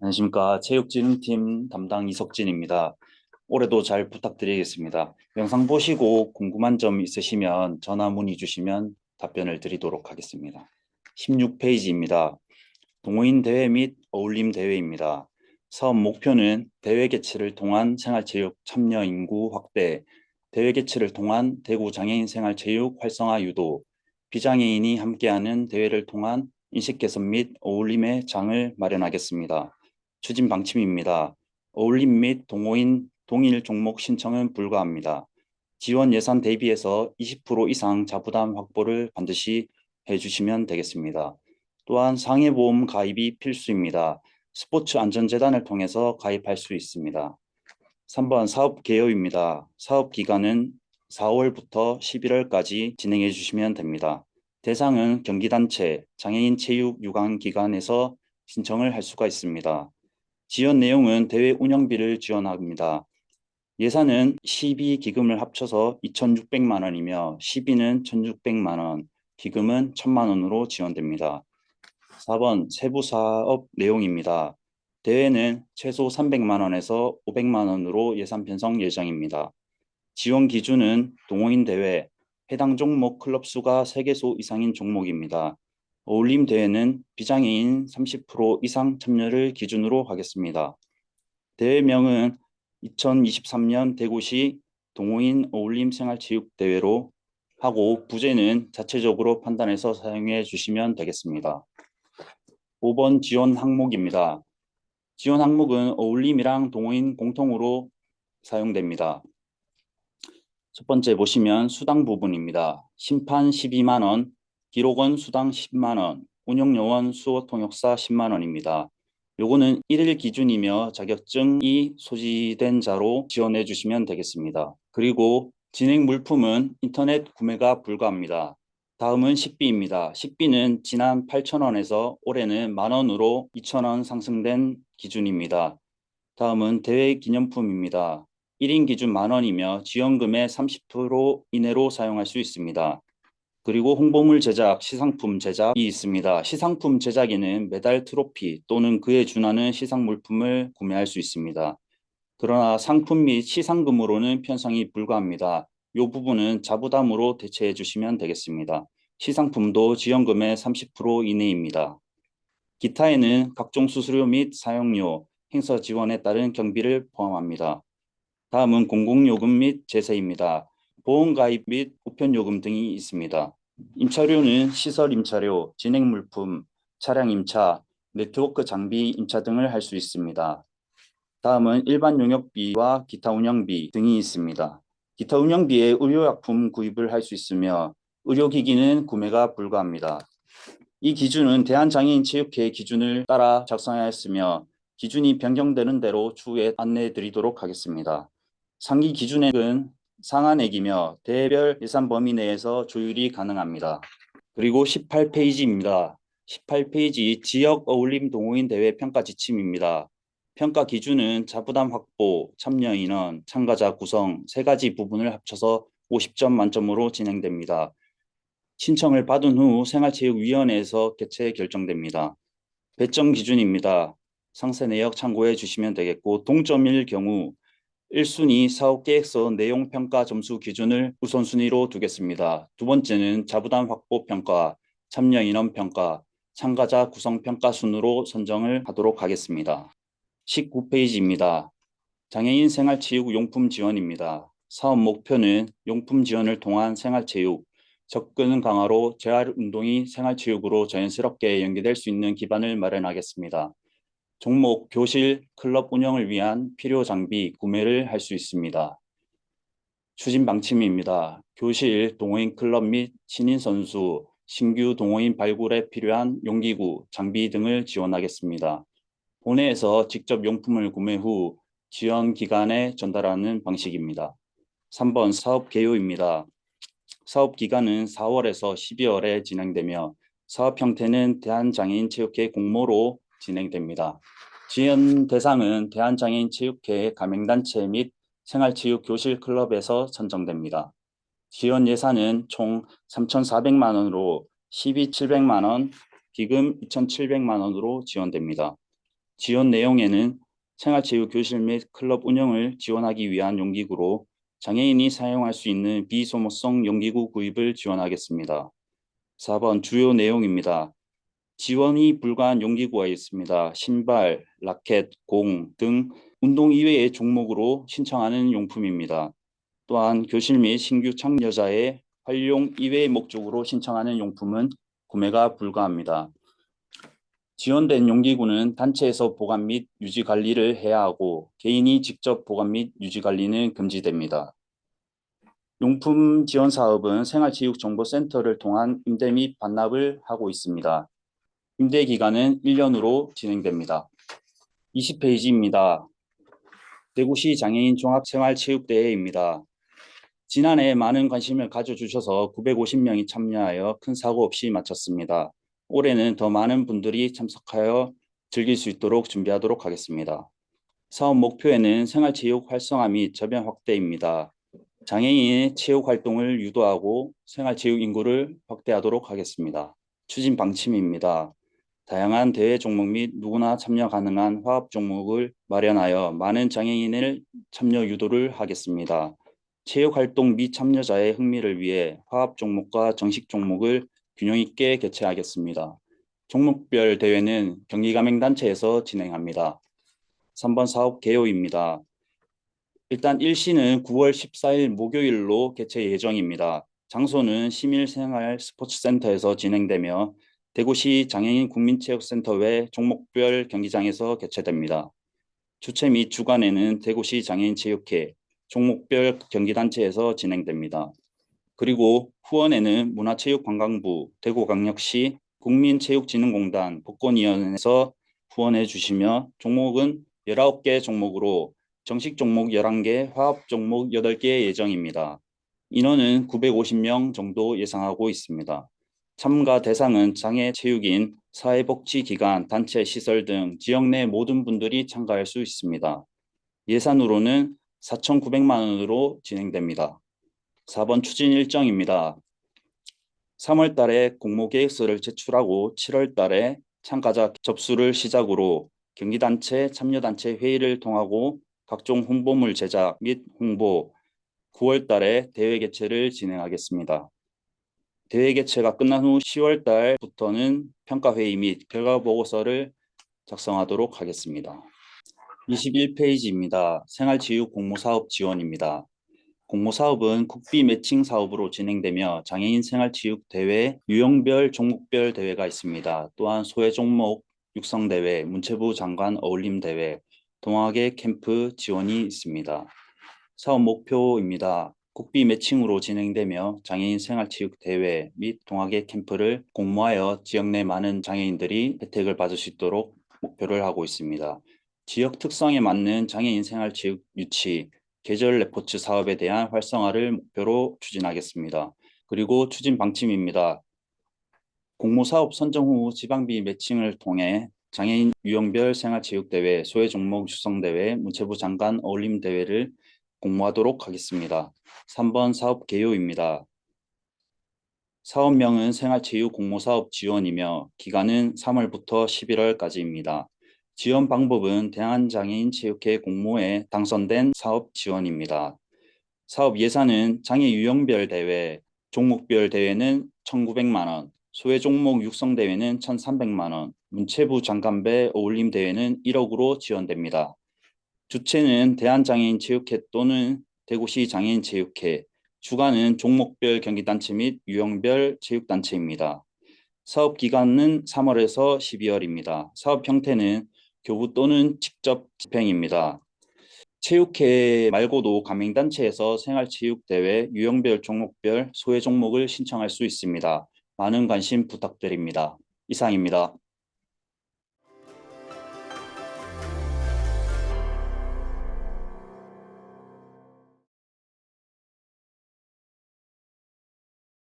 안녕하십니까. 체육진흥팀 담당 이석진입니다. 올해도 잘 부탁드리겠습니다. 영상 보시고 궁금한 점 있으시면 전화 문의 주시면 답변을 드리도록 하겠습니다. 16페이지입니다. 동호인 대회 및 어울림 대회입니다. 사업 목표는 대회 개최를 통한 생활체육 참여 인구 확대, 대회 개최를 통한 대구 장애인 생활체육 활성화 유도, 비장애인이 함께하는 대회를 통한 인식 개선 및 어울림의 장을 마련하겠습니다. 추진 방침입니다. 어울림 및 동호인 동일 종목 신청은 불가합니다. 지원 예산 대비해서 20% 이상 자부담 확보를 반드시 해주시면 되겠습니다. 또한 상해보험 가입이 필수입니다. 스포츠 안전재단을 통해서 가입할 수 있습니다. 3번 사업 개요입니다. 사업 기간은 4월부터 11월까지 진행해 주시면 됩니다. 대상은 경기단체, 장애인 체육 유관 기관에서 신청을 할 수가 있습니다. 지원 내용은 대회 운영비를 지원합니다. 예산은 12 기금을 합쳐서 2,600만 원이며 12는 1,600만 원, 기금은 1,000만 원으로 지원됩니다. 4번 세부 사업 내용입니다. 대회는 최소 300만 원에서 500만 원으로 예산 편성 예정입니다. 지원 기준은 동호인 대회, 해당 종목 클럽 수가 3개소 이상인 종목입니다. 어울림 대회는 비장애인 30% 이상 참여를 기준으로 하겠습니다. 대회명은 2023년 대구시 동호인 어울림 생활체육대회로 하고 부제는 자체적으로 판단해서 사용해 주시면 되겠습니다. 5번 지원 항목입니다. 지원 항목은 어울림이랑 동호인 공통으로 사용됩니다. 첫 번째 보시면 수당 부분입니다. 심판 12만 원, 기록원 수당 10만 원, 운영요원 수호 통역사 10만 원입니다. 요거는 1일 기준이며 자격증이 소지된 자로 지원해 주시면 되겠습니다. 그리고 진행 물품은 인터넷 구매가 불가합니다. 다음은 식비입니다. 식비는 지난 8,000원에서 올해는 만원으로 2,000원 상승된 기준입니다. 다음은 대회 기념품입니다. 1인 기준 만원이며 지원금의 30% 이내로 사용할 수 있습니다. 그리고 홍보물 제작, 시상품 제작이 있습니다. 시상품 제작에는 메달 트로피 또는 그에 준하는 시상 물품을 구매할 수 있습니다. 그러나 상품 및 시상금으로는 편성이 불가합니다. 이 부분은 자부담으로 대체해 주시면 되겠습니다. 시상품도 지원금의 30% 이내입니다. 기타에는 각종 수수료 및 사용료, 행사 지원에 따른 경비를 포함합니다. 다음은 공공요금 및 제세입니다. 보험가입 및 우편요금 등이 있습니다. 임차료는 시설 임차료, 진행 물품, 차량 임차, 네트워크 장비 임차 등을 할 수 있습니다. 다음은 일반 용역비와 기타 운영비 등이 있습니다. 기타 운영비에 의료약품 구입을 할 수 있으며 의료기기는 구매가 불가합니다. 이 기준은 대한장애인체육회 기준을 따라 작성하였으며 기준이 변경되는 대로 추후에 안내해 드리도록 하겠습니다. 상기 기준액은 상한액이며 대별 예산 범위 내에서 조율이 가능합니다. 그리고 18페이지입니다. 18페이지 지역 어울림 동호인 대회 평가 지침입니다. 평가 기준은 자부담 확보, 참여 인원, 참가자 구성 세 가지 부분을 합쳐서 50점 만점으로 진행됩니다. 신청을 받은 후 생활체육위원회에서 개최 결정됩니다. 배점 기준입니다. 상세 내역 참고해 주시면 되겠고 동점일 경우 1순위 사업계획서 내용 평가 점수 기준을 우선순위로 두겠습니다. 두 번째는 자부담 확보 평가, 참여 인원 평가, 참가자 구성 평가 순으로 선정을 하도록 하겠습니다. 19페이지입니다. 장애인 생활체육 용품 지원입니다. 사업 목표는 용품 지원을 통한 생활체육, 접근 강화로 재활 운동이 생활체육으로 자연스럽게 연계될 수 있는 기반을 마련하겠습니다. 종목, 교실, 클럽 운영을 위한 필요 장비 구매를 할 수 있습니다. 추진 방침입니다. 교실, 동호인 클럽 및 신인 선수, 신규 동호인 발굴에 필요한 용기구, 장비 등을 지원하겠습니다. 본회에서 직접 용품을 구매 후 지원 기관에 전달하는 방식입니다. 3번 사업 개요입니다. 사업 기간은 4월에서 12월에 진행되며 사업 형태는 대한장애인체육회 공모로 진행됩니다. 지원 대상은 대한장애인 체육회 가맹단체 및 생활체육교실 클럽에서 선정됩니다. 지원 예산은 총 3,400만 원으로 12 700만 원, 기금 2,700만 원으로 지원됩니다. 지원 내용에는 생활체육 교실 및 클럽 운영을 지원하기 위한 용기구로 장애인이 사용할 수 있는 비소모성 용기구 구입을 지원하겠습니다. 4번 주요 내용입니다. 지원이 불가한 용기구가 있습니다. 신발, 라켓, 공 등 운동 이외의 종목으로 신청하는 용품입니다. 또한 교실 및 신규 참여자의 활용 이외의 목적으로 신청하는 용품은 구매가 불가합니다. 지원된 용기구는 단체에서 보관 및 유지 관리를 해야 하고 개인이 직접 보관 및 유지 관리는 금지됩니다. 용품 지원 사업은 생활체육정보센터를 통한 임대 및 반납을 하고 있습니다. 임대 기간은 1년으로 진행됩니다. 20페이지입니다. 대구시 장애인 종합생활체육대회입니다. 지난해 많은 관심을 가져주셔서 950명이 참여하여 큰 사고 없이 마쳤습니다. 올해는 더 많은 분들이 참석하여 즐길 수 있도록 준비하도록 하겠습니다. 사업 목표에는 생활체육 활성화 및 저변 확대입니다. 장애인의 체육 활동을 유도하고 생활체육 인구를 확대하도록 하겠습니다. 추진 방침입니다. 다양한 대회 종목 및 누구나 참여 가능한 화합 종목을 마련하여 많은 장애인을 참여 유도를 하겠습니다. 체육 활동 및 참여자의 흥미를 위해 화합 종목과 정식 종목을 균형 있게 개최하겠습니다. 종목별 대회는 경기가맹단체에서 진행합니다. 3번 사업 개요입니다. 일단 1시는 9월 14일 목요일로 개최 예정입니다. 장소는 시민생활 스포츠센터에서 진행되며 대구시 장애인 국민체육센터 외 종목별 경기장에서 개최됩니다. 주최 및 주관에는 대구시 장애인 체육회, 종목별 경기단체에서 진행됩니다. 그리고 후원에는 문화체육관광부, 대구광역시 국민체육진흥공단, 복권위원회에서 후원해 주시며 종목은 19개 종목으로 정식 종목 11개, 화합 종목 8개 예정입니다. 인원은 950명 정도 예상하고 있습니다. 참가 대상은 장애 체육인, 사회복지기관, 단체 시설 등 지역 내 모든 분들이 참가할 수 있습니다. 예산으로는 4,900만 원으로 진행됩니다. 4번 추진 일정입니다. 3월 달에 공모 계획서를 제출하고 7월 달에 참가자 접수를 시작으로 경기단체, 참여단체 회의를 통하고 각종 홍보물 제작 및 홍보, 9월 달에 대회 개최를 진행하겠습니다. 대회 개최가 끝난 후 10월 달부터는 평가 회의 및 결과 보고서를 작성하도록 하겠습니다. 21페이지입니다. 생활지육 공모사업 지원입니다. 공모사업은 국비 매칭 사업으로 진행되며 장애인 생활체육 대회, 유형별 종목별 대회가 있습니다. 또한 소외 종목 육성 대회, 문체부 장관 어울림 대회, 동학의 캠프 지원이 있습니다. 사업 목표입니다. 국비 매칭으로 진행되며 장애인 생활체육대회 및 동학의 캠프를 공모하여 지역 내 많은 장애인들이 혜택을 받을 수 있도록 목표를 하고 있습니다. 지역 특성에 맞는 장애인 생활체육 유치, 계절 레포츠 사업에 대한 활성화를 목표로 추진하겠습니다. 그리고 추진 방침입니다. 공모사업 선정 후 지방비 매칭을 통해 장애인 유형별 생활체육대회, 소외 종목 유성대회, 문체부 장관 어울림대회를 공모하도록 하겠습니다. 3번 사업 개요입니다. 사업명은 생활체육 공모사업 지원이며 기간은 3월부터 11월까지입니다. 지원 방법은 대한장애인체육회 공모에 당선된 사업 지원입니다. 사업 예산은 장애 유형별 대회, 종목별 대회는 1,900만 원, 소외 종목 육성 대회는 1,300만 원, 문체부 장관배 어울림 대회는 1억으로 지원됩니다. 주체는 대한장애인체육회 또는 대구시 장애인체육회, 주관은 종목별 경기단체 및 유형별 체육단체입니다. 사업 기간은 3월에서 12월입니다. 사업 형태는 교부 또는 직접 집행입니다. 체육회 말고도 가맹단체에서 생활체육대회, 유형별 종목별 소외 종목을 신청할 수 있습니다. 많은 관심 부탁드립니다. 이상입니다.